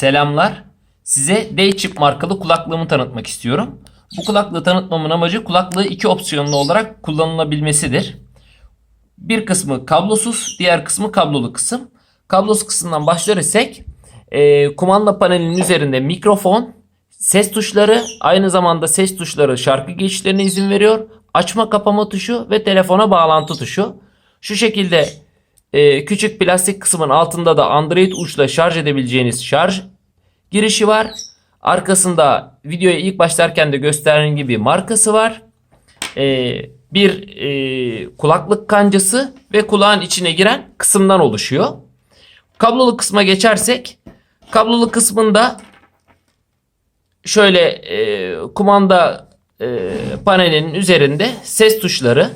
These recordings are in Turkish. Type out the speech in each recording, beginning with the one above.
Selamlar. Size Daychip markalı kulaklığımı tanıtmak istiyorum. Bu kulaklığı tanıtmamın amacı kulaklığı iki opsiyonlu olarak kullanılabilmesidir. Bir kısmı kablosuz, diğer kısmı kablolu kısım. Kablosuz kısımdan başlar isek e, kumanda panelinin üzerinde mikrofon, ses tuşları, aynı zamanda ses tuşları şarkı geçişlerine izin veriyor. Açma kapama tuşu ve telefona bağlantı tuşu. Şu şekilde e, küçük plastik kısmın altında da Android uçla şarj edebileceğiniz şarj girişi var. Arkasında videoya ilk başlarken de gösterdiğim gibi markası var. E, bir e, kulaklık kancası ve kulağın içine giren kısımdan oluşuyor. Kablolu kısma geçersek kablolu kısmında şöyle e, kumanda e, panelinin üzerinde ses tuşları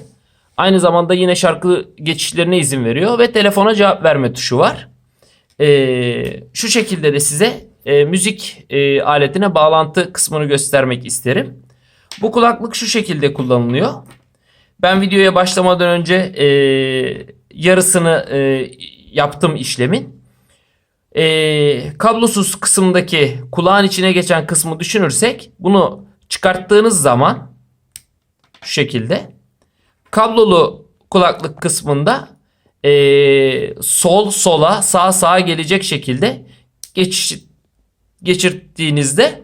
aynı zamanda yine şarkı geçişlerine izin veriyor ve telefona cevap verme tuşu var. E, şu şekilde de size e, müzik e, aletine bağlantı kısmını göstermek isterim. Bu kulaklık şu şekilde kullanılıyor. Ben videoya başlamadan önce e, yarısını e, yaptım işlemin. E, kablosuz kısımdaki kulağın içine geçen kısmı düşünürsek bunu çıkarttığınız zaman şu şekilde kablolu kulaklık kısmında e, sol sola sağ sağa gelecek şekilde geçiş, geçirdiğinizde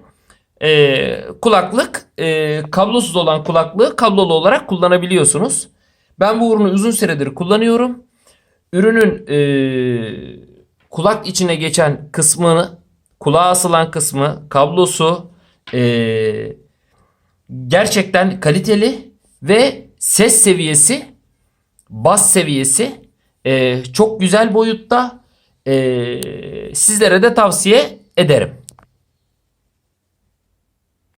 e, kulaklık e, kablosuz olan kulaklığı kablolu olarak kullanabiliyorsunuz. Ben bu ürünü uzun süredir kullanıyorum. Ürünün e, kulak içine geçen kısmını, kulağa asılan kısmı, kablosu e, gerçekten kaliteli ve ses seviyesi, bas seviyesi e, çok güzel boyutta. E, sizlere de tavsiye ederim.